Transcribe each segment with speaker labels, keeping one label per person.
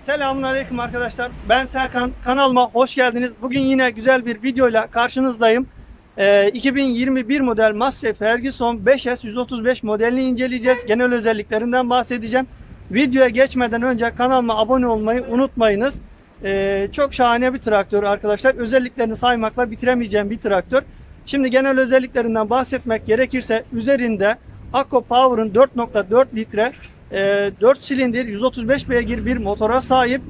Speaker 1: Selamünaleyküm arkadaşlar. Ben Serkan. Kanalıma hoş geldiniz. Bugün yine güzel bir videoyla karşınızdayım. Ee, 2021 model Massey Ferguson 5S 135 modelini inceleyeceğiz. Genel özelliklerinden bahsedeceğim. Videoya geçmeden önce kanalıma abone olmayı unutmayınız. Ee, çok şahane bir traktör arkadaşlar. Özelliklerini saymakla bitiremeyeceğim bir traktör. Şimdi genel özelliklerinden bahsetmek gerekirse üzerinde Akko Power'ın 4.4 litre e, 4 silindir 135 beygir bir motora sahip.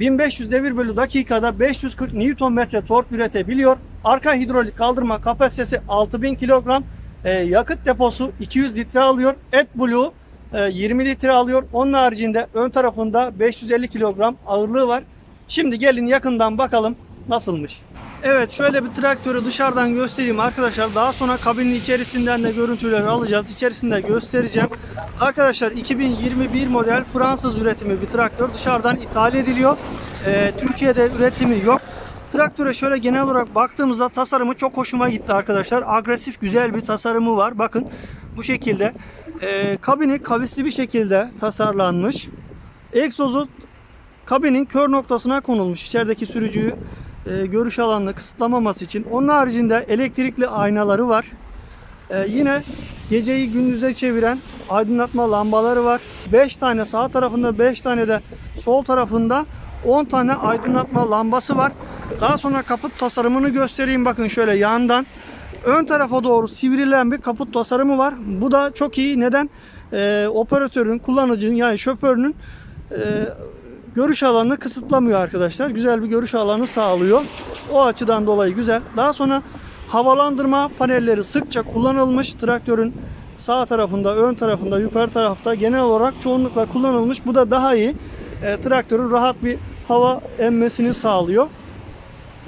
Speaker 1: 1500 devir bölü dakikada 540 Nm tork üretebiliyor. Arka hidrolik kaldırma kapasitesi 6000 kilogram. E, yakıt deposu 200 litre alıyor. AdBlue e, 20 litre alıyor. Onun haricinde ön tarafında 550 kilogram ağırlığı var. Şimdi gelin yakından bakalım nasılmış. Evet şöyle bir traktörü dışarıdan göstereyim arkadaşlar. Daha sonra kabinin içerisinden de görüntüleri alacağız. İçerisinde göstereceğim. Arkadaşlar 2021 model Fransız üretimi bir traktör. Dışarıdan ithal ediliyor. Ee, Türkiye'de üretimi yok. Traktöre şöyle genel olarak baktığımızda tasarımı çok hoşuma gitti arkadaşlar. Agresif güzel bir tasarımı var. Bakın bu şekilde. Ee, kabini kavisli bir şekilde tasarlanmış. Egzozu kabinin kör noktasına konulmuş. İçerideki sürücüyü e, görüş alanını kısıtlamaması için. Onun haricinde elektrikli aynaları var. E, yine geceyi gündüze çeviren aydınlatma lambaları var. 5 tane sağ tarafında 5 tane de sol tarafında 10 tane aydınlatma lambası var. Daha sonra kaput tasarımını göstereyim. Bakın şöyle yandan ön tarafa doğru sivrilen bir kaput tasarımı var. Bu da çok iyi. Neden? E, operatörün, kullanıcının yani şoförünün e, görüş alanını kısıtlamıyor arkadaşlar. Güzel bir görüş alanı sağlıyor. O açıdan dolayı güzel. Daha sonra havalandırma panelleri sıkça kullanılmış. Traktörün sağ tarafında, ön tarafında, yukarı tarafta genel olarak çoğunlukla kullanılmış. Bu da daha iyi. E, traktörün rahat bir hava emmesini sağlıyor.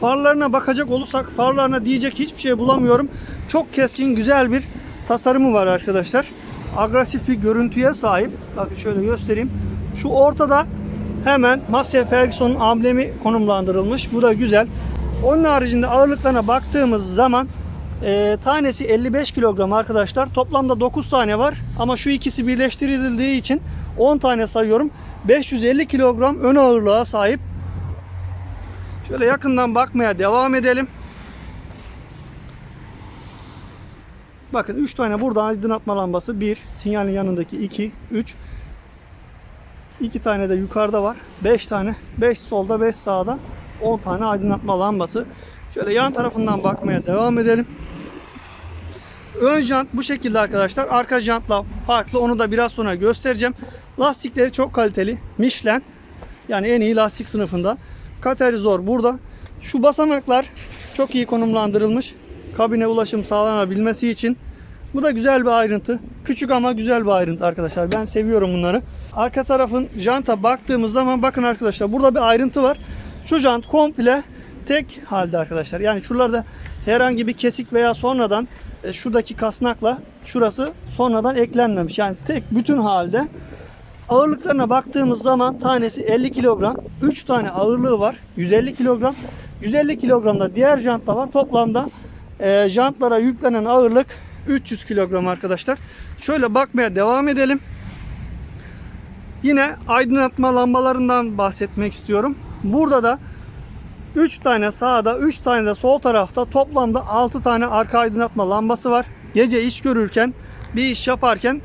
Speaker 1: Farlarına bakacak olursak farlarına diyecek hiçbir şey bulamıyorum. Çok keskin güzel bir tasarımı var arkadaşlar. Agresif bir görüntüye sahip. Bakın şöyle göstereyim. Şu ortada hemen Massey Ferguson'un amblemi konumlandırılmış. Bu da güzel. Onun haricinde ağırlıklarına baktığımız zaman e, tanesi 55 kilogram arkadaşlar. Toplamda 9 tane var. Ama şu ikisi birleştirildiği için 10 tane sayıyorum. 550 kilogram ön ağırlığa sahip. Şöyle yakından bakmaya devam edelim. Bakın 3 tane burada aydınlatma lambası. 1, sinyalin yanındaki 2, 3. 2 tane de yukarıda var. 5 tane. 5 solda 5 sağda. 10 tane aydınlatma lambası. Şöyle yan tarafından bakmaya devam edelim. Ön jant bu şekilde arkadaşlar. Arka jantla farklı. Onu da biraz sonra göstereceğim. Lastikleri çok kaliteli. Michelin. Yani en iyi lastik sınıfında. Katerizor burada. Şu basamaklar çok iyi konumlandırılmış. Kabine ulaşım sağlanabilmesi için. Bu da güzel bir ayrıntı. Küçük ama güzel bir ayrıntı arkadaşlar. Ben seviyorum bunları. Arka tarafın janta baktığımız zaman bakın arkadaşlar burada bir ayrıntı var. Şu jant komple tek halde arkadaşlar. Yani şuralarda herhangi bir kesik veya sonradan e, şuradaki kasnakla şurası sonradan eklenmemiş. Yani tek bütün halde. Ağırlıklarına baktığımız zaman tanesi 50 kilogram. 3 tane ağırlığı var. 150 kilogram. 150 kilogramda diğer jantla var. Toplamda e, jantlara yüklenen ağırlık 300 kilogram arkadaşlar. Şöyle bakmaya devam edelim. Yine aydınlatma lambalarından bahsetmek istiyorum. Burada da 3 tane sağda, 3 tane de sol tarafta toplamda 6 tane arka aydınlatma lambası var. Gece iş görürken, bir iş yaparken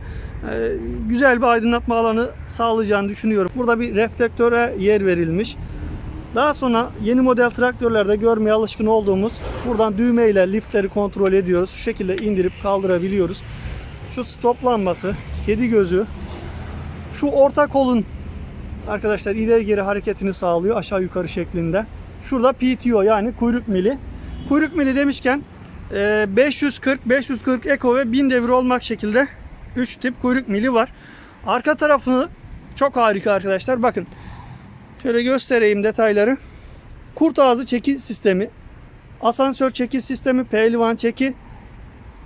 Speaker 1: e, güzel bir aydınlatma alanı sağlayacağını düşünüyorum. Burada bir reflektöre yer verilmiş. Daha sonra yeni model traktörlerde görmeye alışkın olduğumuz buradan düğme ile liftleri kontrol ediyoruz. Şu şekilde indirip kaldırabiliyoruz. Şu stop lambası, kedi gözü, şu orta kolun arkadaşlar ileri geri hareketini sağlıyor aşağı yukarı şeklinde. Şurada PTO yani kuyruk mili. Kuyruk mili demişken e, 540, 540 Eco ve 1000 devir olmak şekilde 3 tip kuyruk mili var. Arka tarafını çok harika arkadaşlar. Bakın şöyle göstereyim detayları. Kurt ağzı çeki sistemi, asansör çeki sistemi, pehlivan çeki,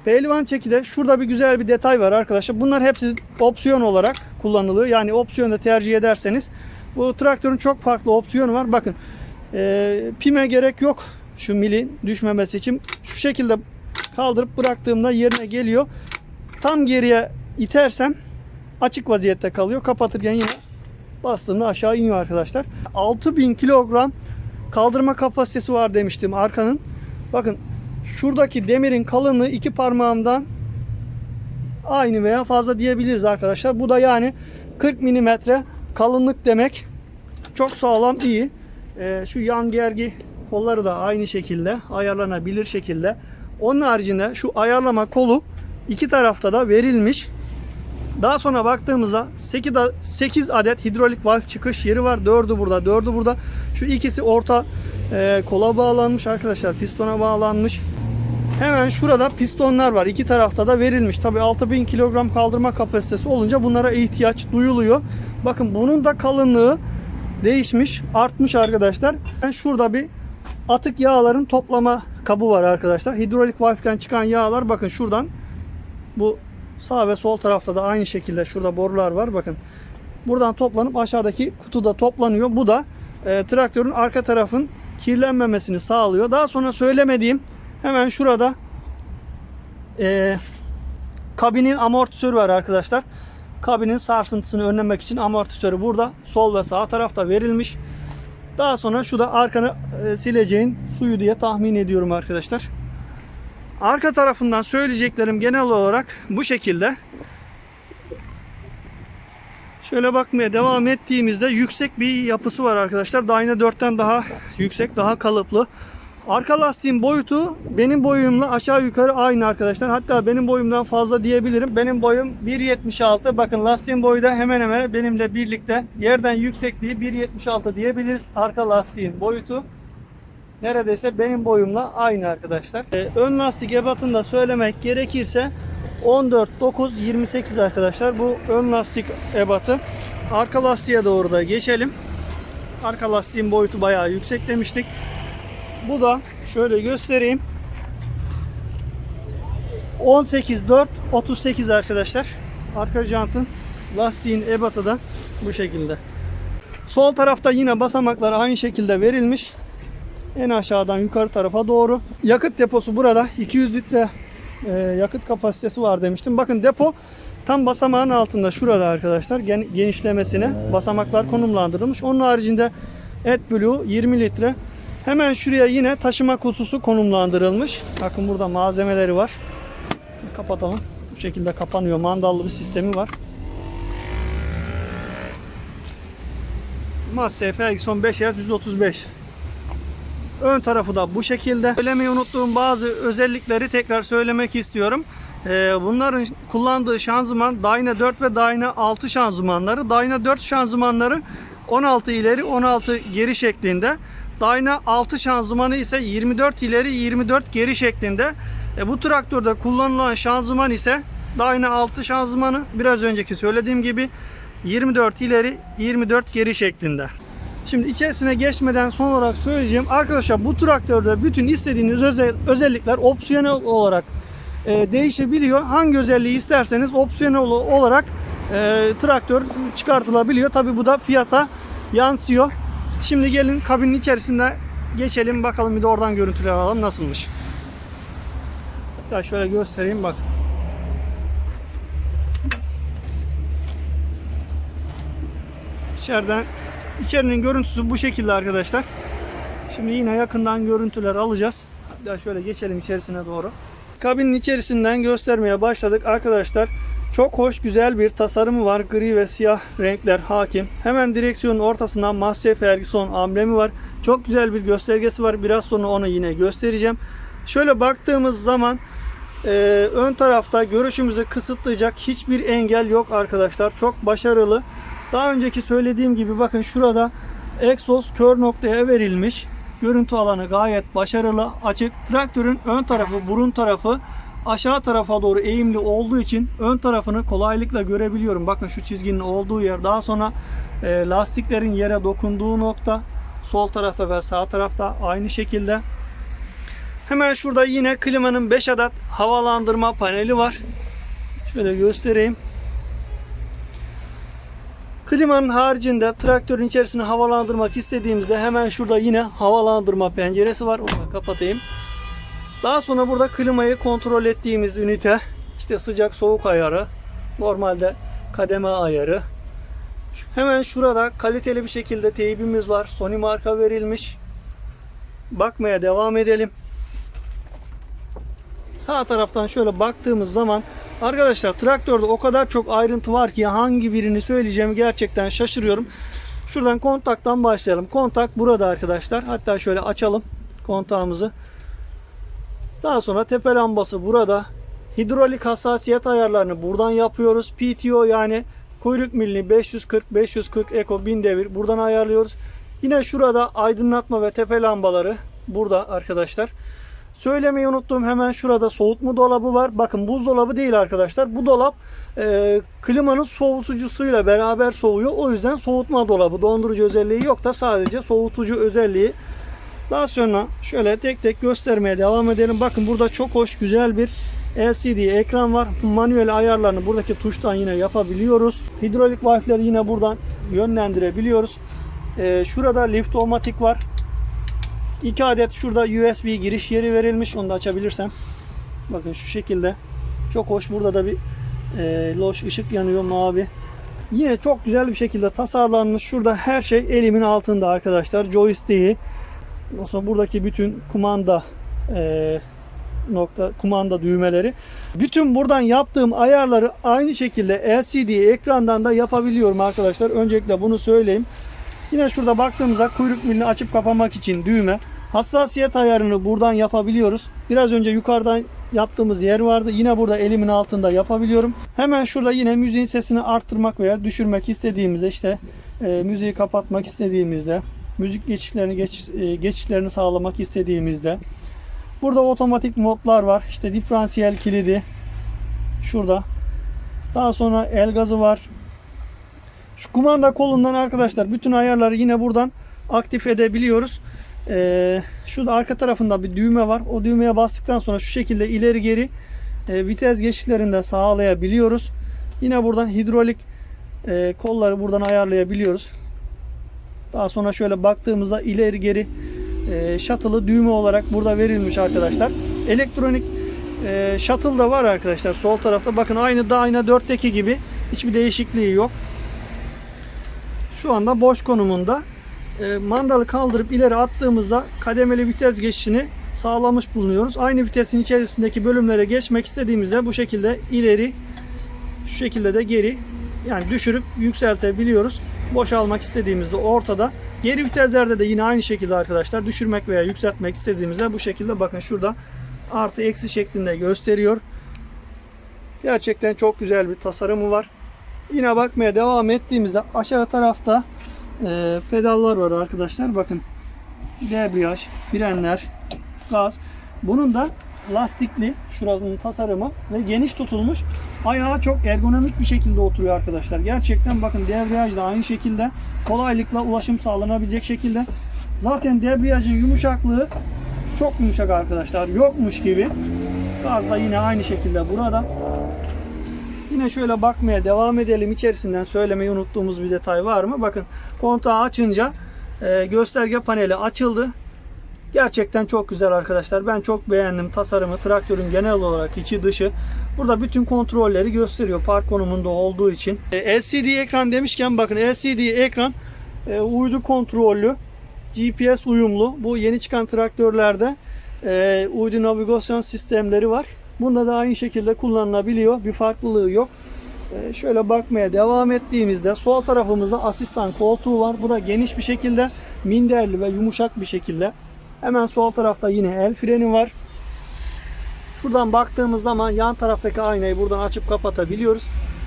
Speaker 1: Pehlivan çekide şurada bir güzel bir detay var arkadaşlar. Bunlar hepsi opsiyon olarak kullanılıyor. Yani opsiyonu da tercih ederseniz bu traktörün çok farklı opsiyonu var. Bakın e, pime gerek yok şu milin düşmemesi için. Şu şekilde kaldırıp bıraktığımda yerine geliyor. Tam geriye itersem açık vaziyette kalıyor. Kapatırken yine bastığımda aşağı iniyor arkadaşlar. 6000 kilogram kaldırma kapasitesi var demiştim arkanın. Bakın şuradaki demirin kalınlığı iki parmağımdan aynı veya fazla diyebiliriz arkadaşlar. Bu da yani 40 milimetre kalınlık demek. Çok sağlam iyi. Ee, şu yan gergi kolları da aynı şekilde ayarlanabilir şekilde. Onun haricinde şu ayarlama kolu iki tarafta da verilmiş. Daha sonra baktığımızda 8, 8 adet hidrolik valve çıkış yeri var. 4'ü burada, 4'ü burada. Şu ikisi orta e, kola bağlanmış arkadaşlar. Pistona bağlanmış. Hemen şurada pistonlar var. İki tarafta da verilmiş. Tabii 6000 kilogram kaldırma kapasitesi olunca bunlara ihtiyaç duyuluyor. Bakın bunun da kalınlığı değişmiş, artmış arkadaşlar. Ben şurada bir atık yağların toplama kabı var arkadaşlar. Hidrolik valften çıkan yağlar bakın şuradan bu sağ ve sol tarafta da aynı şekilde şurada borular var bakın. Buradan toplanıp aşağıdaki kutuda toplanıyor. Bu da e, traktörün arka tarafın kirlenmemesini sağlıyor. Daha sonra söylemediğim hemen şurada e, kabinin amortisörü var arkadaşlar. Kabinin sarsıntısını önlemek için amortisörü burada sol ve sağ tarafta verilmiş. Daha sonra şu da arkanı e, sileceğin suyu diye tahmin ediyorum arkadaşlar. Arka tarafından söyleyeceklerim genel olarak bu şekilde. Şöyle bakmaya devam ettiğimizde yüksek bir yapısı var arkadaşlar. Dyna 4'ten daha yüksek, daha kalıplı. Arka lastiğin boyutu benim boyumla aşağı yukarı aynı arkadaşlar. Hatta benim boyumdan fazla diyebilirim. Benim boyum 1.76. Bakın lastiğin boyu da hemen hemen benimle birlikte. Yerden yüksekliği 1.76 diyebiliriz. Arka lastiğin boyutu neredeyse benim boyumla aynı arkadaşlar. Ee, ön lastik ebatını da söylemek gerekirse 14 9 28 arkadaşlar. Bu ön lastik ebatı. Arka lastiğe doğru da geçelim. Arka lastiğin boyutu bayağı yüksek demiştik. Bu da şöyle göstereyim. 18 4 38 arkadaşlar. Arka jantın lastiğin ebatı da bu şekilde. Sol tarafta yine basamaklar aynı şekilde verilmiş. En aşağıdan yukarı tarafa doğru. Yakıt deposu burada 200 litre e, yakıt kapasitesi var demiştim. Bakın depo tam basamağın altında şurada arkadaşlar gen- genişlemesine basamaklar konumlandırılmış. Onun haricinde AdBlue 20 litre. Hemen şuraya yine taşıma kutusu konumlandırılmış. Bakın burada malzemeleri var. Kapatalım. Bu şekilde kapanıyor. Mandallı bir sistemi var. Massey Ferguson 5R 135. Ön tarafı da bu şekilde. Söylemeyi unuttuğum bazı özellikleri tekrar söylemek istiyorum. Ee, bunların kullandığı şanzıman Dyna 4 ve Dyna 6 şanzımanları. Dyna 4 şanzımanları 16 ileri 16 geri şeklinde. Dyna 6 şanzımanı ise 24 ileri 24 geri şeklinde. E, bu traktörde kullanılan şanzıman ise Dyna 6 şanzımanı biraz önceki söylediğim gibi 24 ileri 24 geri şeklinde. Şimdi içerisine geçmeden son olarak söyleyeceğim. Arkadaşlar bu traktörde bütün istediğiniz özel, özellikler opsiyonel olarak e, değişebiliyor. Hangi özelliği isterseniz opsiyonel olarak e, traktör çıkartılabiliyor. Tabi bu da fiyata yansıyor. Şimdi gelin kabinin içerisinde geçelim bakalım bir de oradan görüntüler alalım nasılmış. Hatta şöyle göstereyim bak. İçeriden içerinin görüntüsü bu şekilde arkadaşlar. Şimdi yine yakından görüntüler alacağız. Hatta şöyle geçelim içerisine doğru. Kabinin içerisinden göstermeye başladık arkadaşlar. Çok hoş güzel bir tasarımı var. Gri ve siyah renkler hakim. Hemen direksiyonun ortasından Massey Ferguson amblemi var. Çok güzel bir göstergesi var. Biraz sonra onu yine göstereceğim. Şöyle baktığımız zaman e, ön tarafta görüşümüzü kısıtlayacak hiçbir engel yok arkadaşlar. Çok başarılı. Daha önceki söylediğim gibi bakın şurada egzoz kör noktaya verilmiş. Görüntü alanı gayet başarılı, açık. Traktörün ön tarafı, burun tarafı aşağı tarafa doğru eğimli olduğu için ön tarafını kolaylıkla görebiliyorum. Bakın şu çizginin olduğu yer. Daha sonra e, lastiklerin yere dokunduğu nokta sol tarafta ve sağ tarafta aynı şekilde. Hemen şurada yine klimanın 5 adet havalandırma paneli var. Şöyle göstereyim. Klimanın haricinde traktörün içerisini havalandırmak istediğimizde hemen şurada yine havalandırma penceresi var. Onu kapatayım. Daha sonra burada klimayı kontrol ettiğimiz ünite işte sıcak soğuk ayarı, normalde kademe ayarı, Hemen şurada kaliteli bir şekilde teybimiz var. Sony marka verilmiş. Bakmaya devam edelim. Sağ taraftan şöyle baktığımız zaman arkadaşlar traktörde o kadar çok ayrıntı var ki hangi birini söyleyeceğimi gerçekten şaşırıyorum. Şuradan kontaktan başlayalım. Kontak burada arkadaşlar. Hatta şöyle açalım kontağımızı. Daha sonra tepe lambası burada. Hidrolik hassasiyet ayarlarını buradan yapıyoruz. PTO yani kuyruk milini 540 540 Eco 1000 devir buradan ayarlıyoruz. Yine şurada aydınlatma ve tepe lambaları burada arkadaşlar. Söylemeyi unuttum hemen şurada soğutma dolabı var. Bakın buzdolabı değil arkadaşlar. Bu dolap e, klimanın soğutucusuyla beraber soğuyor. O yüzden soğutma dolabı dondurucu özelliği yok da sadece soğutucu özelliği. Daha sonra şöyle tek tek göstermeye devam edelim. Bakın burada çok hoş güzel bir LCD ekran var. Manuel ayarlarını buradaki tuştan yine yapabiliyoruz. Hidrolik valfleri yine buradan yönlendirebiliyoruz. Ee, şurada lift otomatik var. 2 adet şurada USB giriş yeri verilmiş. Onu da açabilirsem. Bakın şu şekilde. Çok hoş. Burada da bir e, loş ışık yanıyor mavi. Yine çok güzel bir şekilde tasarlanmış. Şurada her şey elimin altında arkadaşlar. Joystick'i. Sonra buradaki bütün kumanda e, nokta kumanda düğmeleri. Bütün buradan yaptığım ayarları aynı şekilde LCD ekrandan da yapabiliyorum arkadaşlar. Öncelikle bunu söyleyeyim. Yine şurada baktığımızda kuyruk milini açıp kapamak için düğme. Hassasiyet ayarını buradan yapabiliyoruz. Biraz önce yukarıdan yaptığımız yer vardı. Yine burada elimin altında yapabiliyorum. Hemen şurada yine müziğin sesini arttırmak veya düşürmek istediğimizde işte e, müziği kapatmak istediğimizde müzik geçişlerini geç, e, geçişlerini sağlamak istediğimizde burada otomatik modlar var. İşte diferansiyel kilidi şurada. Daha sonra el gazı var. Şu kumanda kolundan arkadaşlar bütün ayarları yine buradan aktif edebiliyoruz. Ee, şurada arka tarafında bir düğme var. O düğmeye bastıktan sonra şu şekilde ileri geri e, vites geçişlerini de sağlayabiliyoruz. Yine buradan hidrolik e, kolları buradan ayarlayabiliyoruz. Daha sonra şöyle baktığımızda ileri geri e, shuttle'ı düğme olarak burada verilmiş arkadaşlar. Elektronik e, shuttle da var arkadaşlar sol tarafta. Bakın aynı da aynı 4'teki gibi hiçbir değişikliği yok. Şu anda boş konumunda. E, mandalı kaldırıp ileri attığımızda kademeli vites geçişini sağlamış bulunuyoruz. Aynı vitesin içerisindeki bölümlere geçmek istediğimizde bu şekilde ileri şu şekilde de geri yani düşürüp yükseltebiliyoruz. Boşalmak istediğimizde ortada. Geri viteslerde de yine aynı şekilde arkadaşlar düşürmek veya yükseltmek istediğimizde bu şekilde bakın şurada artı eksi şeklinde gösteriyor. Gerçekten çok güzel bir tasarımı var. Yine bakmaya devam ettiğimizde aşağı tarafta e, pedallar var arkadaşlar. Bakın debriyaj, frenler, gaz. Bunun da lastikli şurasının tasarımı ve geniş tutulmuş. Ayağı çok ergonomik bir şekilde oturuyor arkadaşlar. Gerçekten bakın debriyaj da aynı şekilde kolaylıkla ulaşım sağlanabilecek şekilde. Zaten debriyajın yumuşaklığı çok yumuşak arkadaşlar. Yokmuş gibi. Gaz da yine aynı şekilde burada. Yine şöyle bakmaya devam edelim. İçerisinden söylemeyi unuttuğumuz bir detay var mı? Bakın kontağı açınca e, gösterge paneli açıldı. Gerçekten çok güzel arkadaşlar. Ben çok beğendim tasarımı. Traktörün genel olarak içi dışı. Burada bütün kontrolleri gösteriyor park konumunda olduğu için. E, LCD ekran demişken bakın LCD ekran e, uydu kontrollü, GPS uyumlu. Bu yeni çıkan traktörlerde e, uydu navigasyon sistemleri var. Bunda da aynı şekilde kullanılabiliyor. Bir farklılığı yok. E, şöyle bakmaya devam ettiğimizde sol tarafımızda asistan koltuğu var. Bu da geniş bir şekilde minderli ve yumuşak bir şekilde. Hemen sol tarafta yine el freni var. Şuradan baktığımız zaman yan taraftaki aynayı buradan açıp kapatabiliyoruz.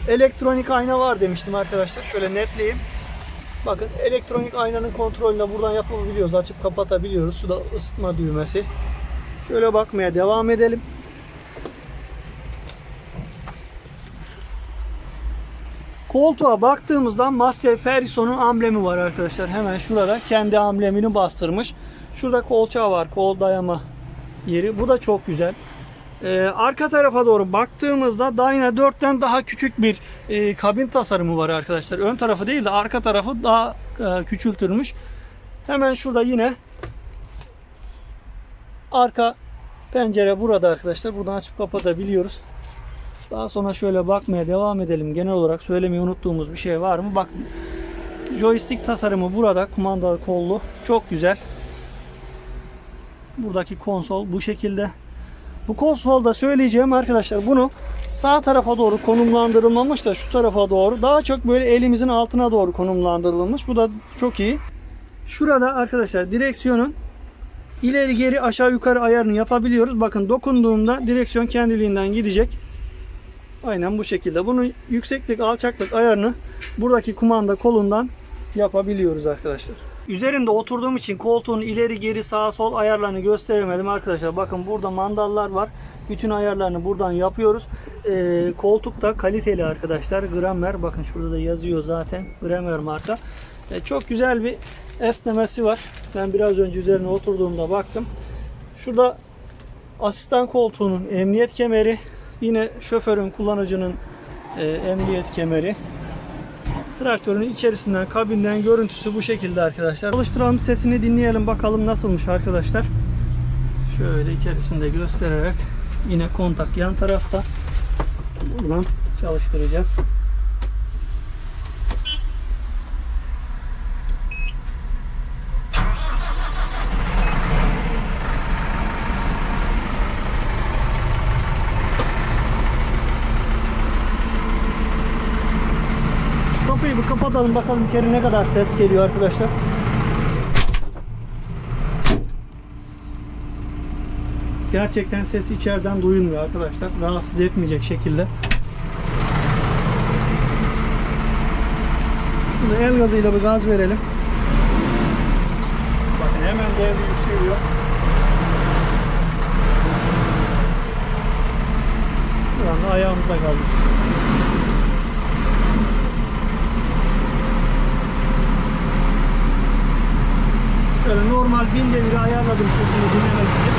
Speaker 1: Elektronik ayna var demiştim arkadaşlar. Şöyle netleyeyim. Bakın elektronik aynanın kontrolünü buradan yapabiliyoruz. Açıp kapatabiliyoruz. Şu da ısıtma düğmesi. Şöyle bakmaya devam edelim. Koltuğa baktığımızda Massey Ferguson'un amblemi var arkadaşlar. Hemen şurada kendi amblemini bastırmış. Şurada kolçağı var. Kol dayama yeri. Bu da çok güzel. Ee, arka tarafa doğru baktığımızda Dyna 4'ten daha küçük bir e, kabin tasarımı var arkadaşlar. Ön tarafı değil de arka tarafı daha e, küçültülmüş. Hemen şurada yine arka pencere burada arkadaşlar. Buradan açıp kapatabiliyoruz. Daha sonra şöyle bakmaya devam edelim. Genel olarak söylemeyi unuttuğumuz bir şey var mı? Bakın. Joystick tasarımı burada. Kumandalı kollu. Çok güzel. Buradaki konsol bu şekilde. Bu konsolda söyleyeceğim arkadaşlar bunu sağ tarafa doğru konumlandırılmamış da şu tarafa doğru daha çok böyle elimizin altına doğru konumlandırılmış. Bu da çok iyi. Şurada arkadaşlar direksiyonun ileri geri aşağı yukarı ayarını yapabiliyoruz. Bakın dokunduğumda direksiyon kendiliğinden gidecek. Aynen bu şekilde. Bunun yükseklik alçaklık ayarını buradaki kumanda kolundan yapabiliyoruz arkadaşlar. Üzerinde oturduğum için koltuğun ileri geri sağ sol ayarlarını gösteremedim arkadaşlar. Bakın burada mandallar var. Bütün ayarlarını buradan yapıyoruz. Ee, koltuk da kaliteli arkadaşlar. Gramer bakın şurada da yazıyor zaten. Gramer marka. Ee, çok güzel bir esnemesi var. Ben biraz önce üzerine oturduğumda baktım. Şurada asistan koltuğunun emniyet kemeri. Yine şoförün kullanıcının e, emniyet kemeri. Traktörün içerisinden kabinden görüntüsü bu şekilde arkadaşlar. Çalıştıralım sesini dinleyelim bakalım nasılmış arkadaşlar. Şöyle içerisinde göstererek yine kontak yan tarafta. Buradan çalıştıracağız. Şu kapatalım bakalım içeri ne kadar ses geliyor arkadaşlar. Gerçekten ses içeriden duyulmuyor arkadaşlar. Rahatsız etmeyecek şekilde. Şimdi el gazıyla bir gaz verelim. Bakın hemen devri yükseliyor. Şu anda ayağımıza kaldık. Şöyle normal bin deviri ayarladım sesini dinlemek için.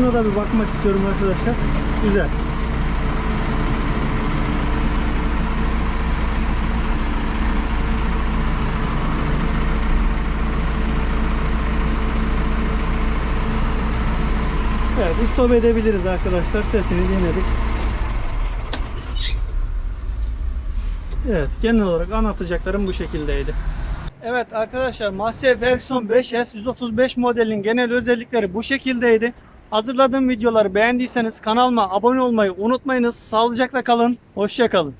Speaker 1: Turuna da bir bakmak istiyorum arkadaşlar. Güzel. Evet, istop edebiliriz arkadaşlar. Sesini dinledik. Evet, genel olarak anlatacaklarım bu şekildeydi. Evet arkadaşlar Massey Ferguson 5S 135 modelinin genel özellikleri bu şekildeydi. Hazırladığım videoları beğendiyseniz kanalıma abone olmayı unutmayınız. Sağlıcakla kalın. Hoşça kalın.